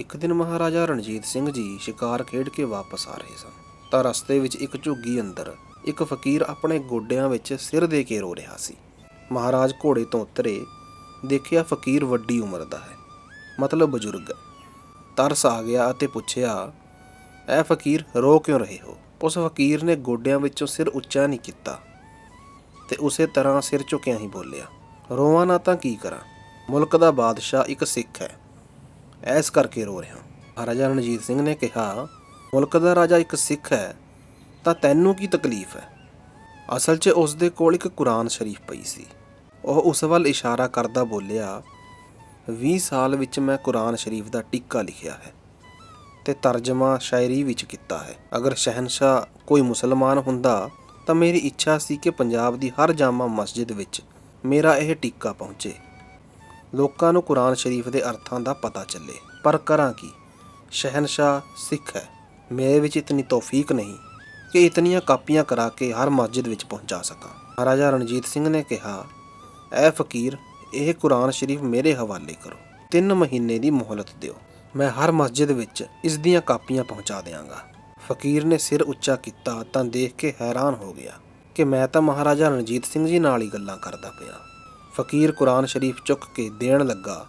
ਇੱਕ ਦਿਨ ਮਹਾਰਾਜਾ ਰਣਜੀਤ ਸਿੰਘ ਜੀ ਸ਼ਿਕਾਰ ਖੇਡ ਕੇ ਵਾਪਸ ਆ ਰਹੇ ਸਨ। ਤਾਂ ਰਸਤੇ ਵਿੱਚ ਇੱਕ ਝੁੱਗੀ ਅੰਦਰ ਇੱਕ ਫਕੀਰ ਆਪਣੇ ਗੋਡਿਆਂ ਵਿੱਚ ਸਿਰ ਦੇ ਕੇ ਰੋ ਰਿਹਾ ਸੀ। ਮਹਾਰਾਜ ਘੋੜੇ ਤੋਂ ਉਤਰੇ, ਦੇਖਿਆ ਫਕੀਰ ਵੱਡੀ ਉਮਰ ਦਾ ਹੈ, ਮਤਲਬ ਬਜ਼ੁਰਗ। ਤਰਸ ਆ ਗਿਆ ਅਤੇ ਪੁੱਛਿਆ, ਐ ਫਕੀਰ, ਰੋ ਕਿਉਂ ਰਹੇ ਹੋ? ਉਸ ਫਕੀਰ ਨੇ ਗੋਡਿਆਂ ਵਿੱਚੋਂ ਸਿਰ ਉੱਚਾ ਨਹੀਂ ਕੀਤਾ ਤੇ ਉਸੇ ਤਰ੍ਹਾਂ ਸਿਰ ਝੁਕਿਆ ਹੀ ਬੋਲਿਆ, ਰੋਵਾਂ ਨਾ ਤਾਂ ਕੀ ਕਰਾਂ? ਮੁਲਕ ਦਾ ਬਾਦਸ਼ਾਹ ਇੱਕ ਸਿੱਖ ਹੈ। ਐਸ ਕਰਕੇ ਰੋ ਰਿਹਾ ਰਾਜਾ ਰਣਜੀਤ ਸਿੰਘ ਨੇ ਕਿਹਾ, ਮੁਲਕ ਦਾ ਰਾਜਾ ਇੱਕ ਸਿੱਖ ਹੈ, ਤਾਂ ਤੈਨੂੰ ਕੀ ਤਕਲੀਫ ਹੈ? ਅਸਲ 'ਚ ਉਸ ਦੇ ਕੋਲ ਇੱਕ ਕੁਰਾਨ ਸ਼ਰੀਫ ਪਈ ਸੀ। ਉਹ ਉਸ ਵੱਲ ਇਸ਼ਾਰਾ ਕਰਦਾ ਬੋਲਿਆ 20 ਸਾਲ ਵਿੱਚ ਮੈਂ ਕੁਰਾਨ ਸ਼ਰੀਫ ਦਾ ਟੀਕਾ ਲਿਖਿਆ ਹੈ ਤੇ ਤਰਜਮਾ ਸ਼ਾਇਰੀ ਵਿੱਚ ਕੀਤਾ ਹੈ। ਅਗਰ ਸ਼ਹਿਨशाह ਕੋਈ ਮੁਸਲਮਾਨ ਹੁੰਦਾ, ਤਾਂ ਮੇਰੀ ਇੱਛਾ ਸੀ ਕਿ ਪੰਜਾਬ ਦੀ ਹਰ ਜਾਮਾ ਮਸਜਿਦ ਵਿੱਚ ਮੇਰਾ ਇਹ ਟੀਕਾ ਪਹੁੰਚੇ। ਲੋਕਾਂ ਨੂੰ ਕੁਰਾਨ ਸ਼ਰੀਫ ਦੇ ਅਰਥਾਂ ਦਾ ਪਤਾ ਚੱਲੇ। ਪਰ ਕਰਾਂ ਕੀ? ਸ਼ਹਿਨशाह ਸਿੱਖ ਹੈ। ਮੇਰੇ ਵਿੱਚ ਇਤਨੀ ਤੌਫੀਕ ਨਹੀਂ ਕਿ ਇਤਨੀਆਂ ਕਾਪੀਆਂ ਕਰਾ ਕੇ ਹਰ ਮਸਜਿਦ ਵਿੱਚ ਪਹੁੰਚਾ ਸਕਾਂ। ਮਹਾਰਾਜਾ ਰਣਜੀਤ ਸਿੰਘ ਨੇ ਕਿਹਾ, ਐ ਫਕੀਰ, ਇਹ ਕੁਰਾਨ ਸ਼ਰੀਫ ਮੇਰੇ ਹਵਾਲੇ ਕਰੋ। 3 ਮਹੀਨੇ ਦੀ ਮੋਹਲਤ ਦਿਓ। ਮੈਂ ਹਰ ਮਸਜਿਦ ਵਿੱਚ ਇਸ ਦੀਆਂ ਕਾਪੀਆਂ ਪਹੁੰਚਾ ਦਿਆਂਗਾ। ਫਕੀਰ ਨੇ ਸਿਰ ਉੱਚਾ ਕੀਤਾ ਤਾਂ ਦੇਖ ਕੇ ਹੈਰਾਨ ਹੋ ਗਿਆ ਕਿ ਮੈਂ ਤਾਂ ਮਹਾਰਾਜਾ ਰਣਜੀਤ ਸਿੰਘ ਜੀ ਨਾਲ ਹੀ ਗੱਲਾਂ ਕਰਦਾ ਪਿਆ। ਫਕੀਰ ਕੁਰਾਨ ਸ਼ਰੀਫ ਚੁੱਕ ਕੇ ਦੇਣ ਲੱਗਾ।